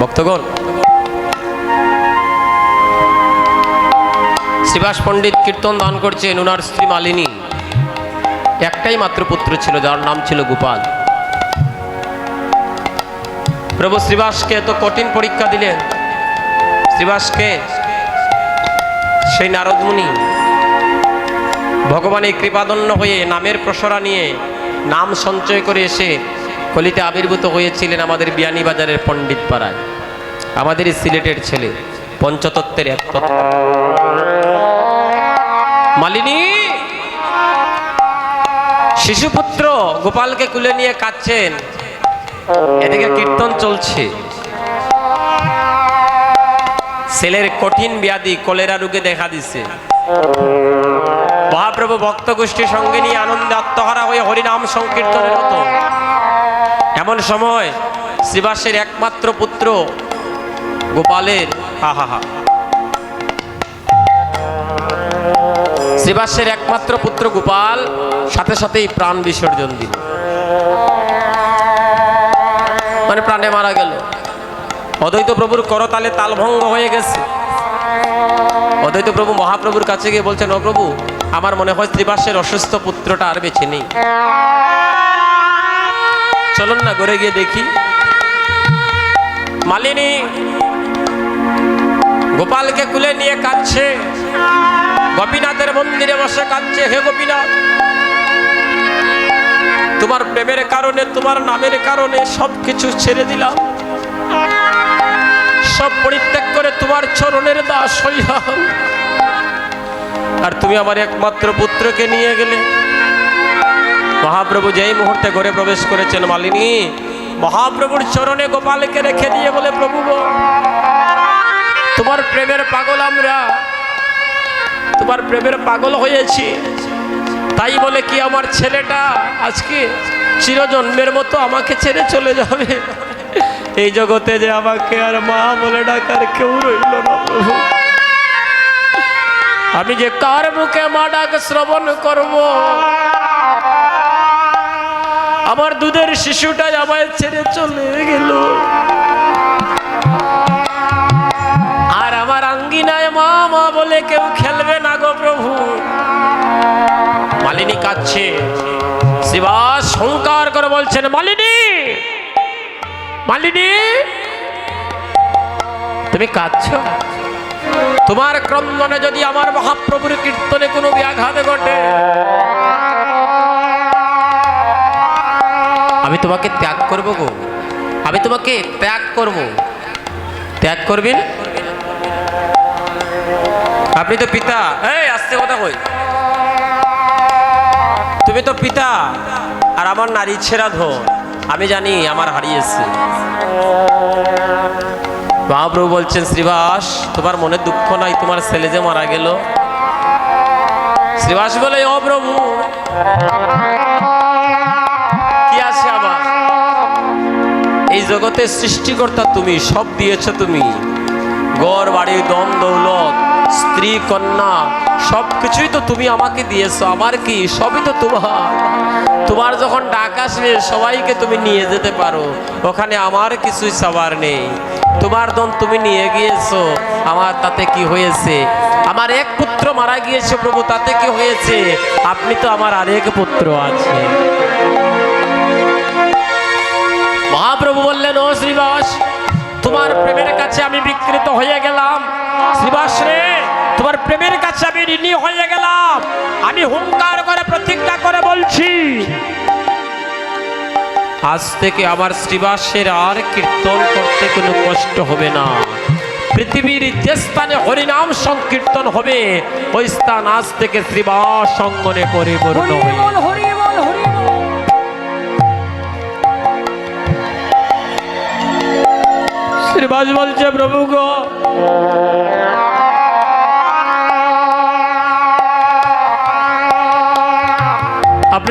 ভক্তগণ। শ্রীবাস পণ্ডিত কীর্তন দান করছেন ওনার স্ত্রী মালিনী। একটাই মাত্র পুত্র ছিল, যার নাম ছিল গোপাল। প্রভু শ্রীবাসকে এত কঠিন পরীক্ষা দিলেন। শ্রীবাসকে সেই নারদমুনি ভগবানের কৃপাদন্য হয়ে নামের প্রসরা নিয়ে নাম সঞ্চয় করে এসে কলিতে আবির্ভূত হয়েছিলেন আমাদের বিয়ানীবাজারের পণ্ডিত পাড়ায় আমাদের সিলেটের ছেলে, পঞ্চতত্ত্বের এক তত্ত্ব। মালিনী! শিশুপুত্র গোপালকে কুলে নিয়ে কাঁদছেন। এদিকে কীর্তন চলছে। ছেলের কঠিন ব্যাধি কলেরা রোগে দেখা দিছে। মহাপ্রভু ভক্ত গোষ্ঠীর সঙ্গে নিয়ে আনন্দে আত্মহারা হয়ে হরিনাম সংকীর্তনের মতো। এমন সময় শ্রীবাসের একমাত্র পুত্র গোপালের। হা হা হা। শ্রীবাসের একমাত্র পুত্র গোপাল সাথে সাথেই প্রাণ বিসর্জন দিল। মানে প্রাণে মারা গেল। অদ্বৈত প্রভুর করতালে তালভঙ্গ হয়ে গেছে। অদ্বৈত প্রভু মহাপ্রভুর কাছে গিয়ে বলছেন ও প্রভু আমার মনে হয় ত্রিবাসের অসুস্থ পুত্রটা আর বেছে নেই। চলুন না ঘরে গিয়ে দেখি। মালিনী গোপালকে কুলে নিয়ে কাঁদছে। গোপীনাথের মন্দিরে বসে কাঁদছে, হে গোপীনাথ, তোমার প্রেমের কারণে, তোমার নামের কারণে সব কিছু ছেড়ে দিলাম। সব পরিত্যাগ করে তোমার চরণের দাস হইলাম। আর তুমি আমার একমাত্র পুত্রকে নিয়ে গেলে। মহাপ্রভু যেই মুহূর্তে ঘরে প্রবেশ করেছেন মালিনী, মহাপ্রভুর চরণে গোপালকে রেখে দিয়ে বলে, প্রভু তোমার প্রেমের পাগল আমরা। তোমার প্রেমের পাগল হয়েছি। তাই বলে কি আমার ছেলেটা আজকে চিরজন্মের মতো আমাকে ছেড়ে চলে যাবে? এই জগতে যে আমাকে আর মা বলে ডাকার কেউ রইল না আমি যে কার মুখে মা ডাক শ্রবণ করব? আমার দুধের শিশুটাই আমায় ছেড়ে চলে গেল। মা মা বলে কেউ খেলবে না গো প্রভু। মালিনী কাচ্ছে শিবাস সংকার করে বলছেন, মালিনী! মালিনী! তুমি কাঁদছ? তোমার ক্রন্দনে যদি আমার মহাপ্রভুর কীর্তনে কোনো ব্যাঘাত ঘটে, আমি তোমাকে ত্যাগ করব গো। আমি তোমাকে ত্যাগ করব। ত্যাগ করবেন আপনি তো পিতা। এই আসতে কথা কই? তুমি তো পিতা আর আমার নারী ছেড়া ধন। আমি জানি আমার হারিয়েছে। মহাপ্রভু বলছেন শ্রীবাস তোমার মনে দুঃখ নাই তোমার ছেলে যে মারা গেল? শ্রীবাস বলে ও প্রভু কি আছে আবার? এই জগতের সৃষ্টিকর্তা তুমি সব দিয়েছ তুমি। গড় বাড়ি দম দৌলত স্ত্রী, কন্যা সব কিছুই তো তুমি আমাকে দিয়েছ, আমার কি? সবই তো তোমার। তোমার যখন ডাক আসবে, সবাইকে তুমি নিয়ে যেতে পারো। ওখানে আমার কিছুই সবার নেই। তোমার দন তুমি নিয়ে গিয়েছো, আমার তাতে কি হয়েছে? আমার এক পুত্র মারা গিয়েছে প্রভু, তাতে কি হয়েছে? আপনি তো আমার আরেক পুত্র আছে মহাপ্রভু বললেন, ও শ্রীবাস, তোমার প্রেমের কাছে আমি বিকৃত হয়ে গেলাম কাছে আমি ঋণী হয়ে গেলাম। আমি হুঙ্কার করে প্রতিজ্ঞা করে বলছি আজ থেকে আমার শ্রীবাসের আর কীর্তন করতে কোনো কষ্ট হবে না। পৃথিবীর যে স্থানে হরিনাম সংকীর্তন হবে ওই স্থান আজ থেকে শ্রীবাস সঙ্গনে পরিপূর্ণ হবে। শ্রীবাস বলছে প্রভু গো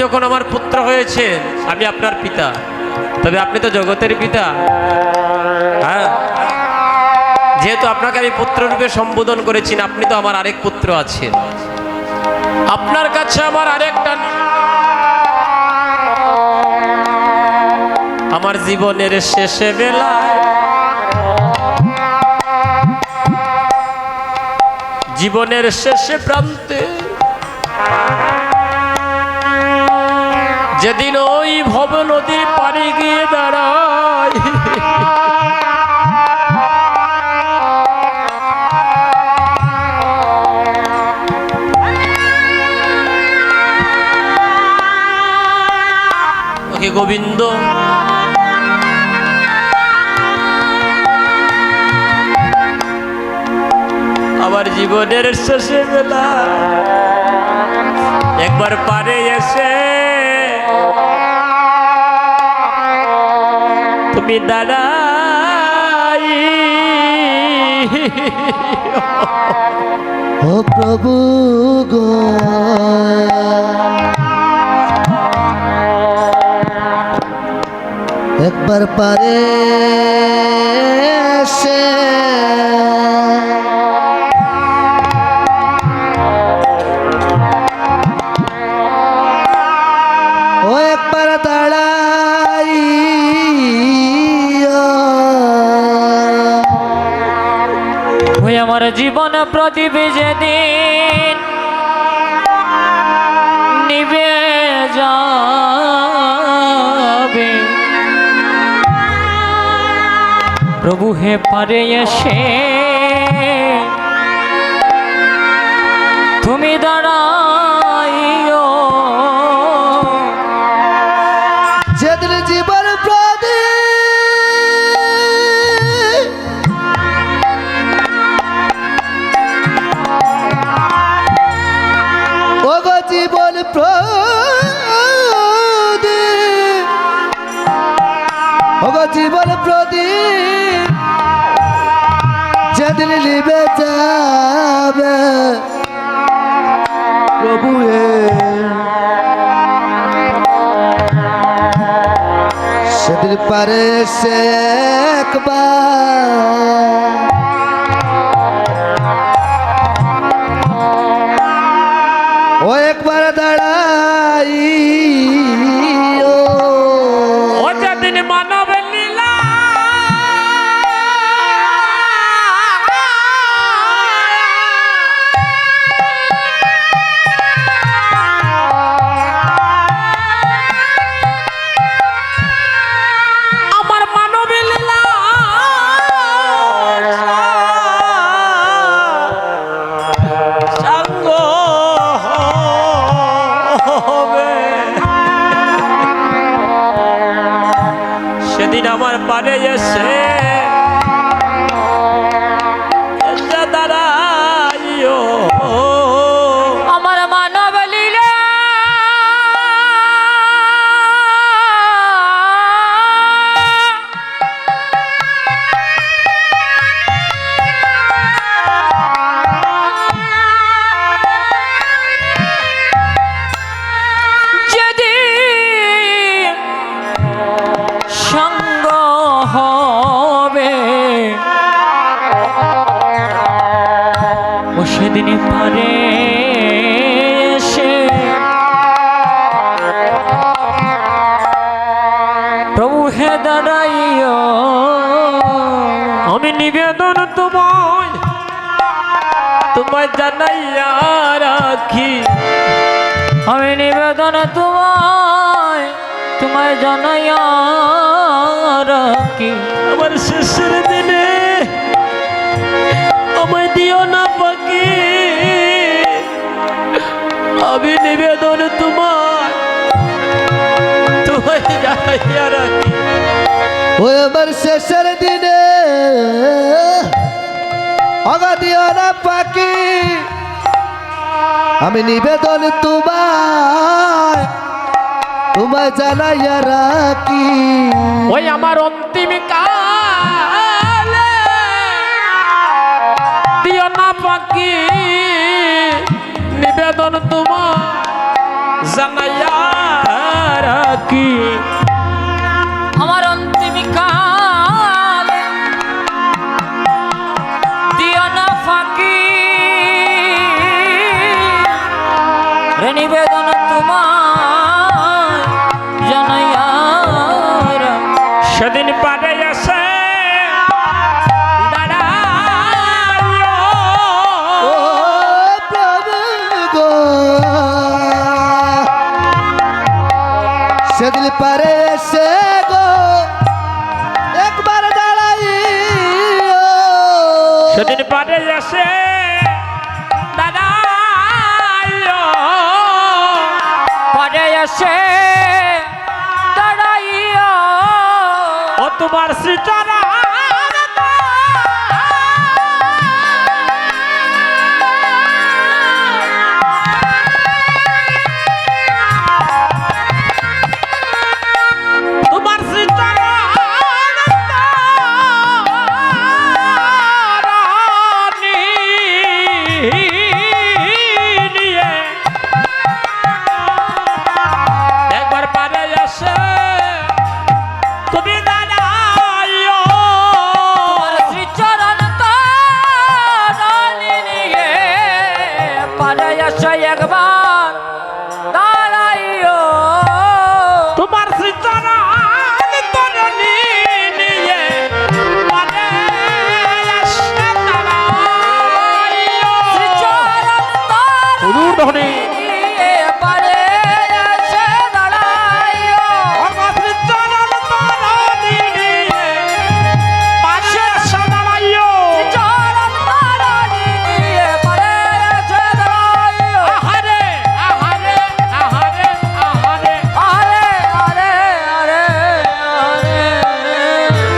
যখন আমার পুত্র হয়েছে আমি আপনার পিতা। তবে আপনি তো জগতের পিতা। হ্যাঁ? যেহেতু আপনাকে আমি পুত্ররূপে সম্বোধন করেছি, আপনি তো আমার আরেক পুত্র আছেন। আপনার কাছে আমার আরেকটা আমার জীবনের শেষে বেলায় জীবনের শেষে প্রান্তে যেদিন ওই ভব নদীর পাড়ে গিয়ে দাঁড়ায়। গোবিন্দ। আমার জীবনের শেষে বেলা একবার পারে এসে তুমি দাঁড়াই। ও প্রভু গো। একবার পারে ওই আমার জীবন প্রদীপ যেদিন নিবে যাবে। প্রভু হে পারে এসে তুমি দাঁড়াইও ওগো জীবন প্রদীপ। যেদিন নিবে যাবে প্রভু সেদিন পারে সে একবার। ও একবার দাঁড়াই। জানাইয়া রাখি। আমি নিবেদন তোমায় তোমায় জানাইয়া রাখি। আমার শেষের দিনে আমায় দিও না পাখি আমি নিবেদন তোমার তোমায় জানাইয়া রাখি। ও আমার শেষের দিনে অগাদিও না পাখি। আমি নিবেদন তোমায় তোমায় জানাইয়া রাখি। ওই আমার অন্তিম কালে দিও না পাখি। নিবেদন তোমার জানাইয়া রাখি। আমার অন্তিম নিবেদন তোমার জানাইয়ার সেদিন পারে আসে সেদিন পারে এসে গো একবার দাঁড়াই সেদিন পারে আসে আমার সৃজনা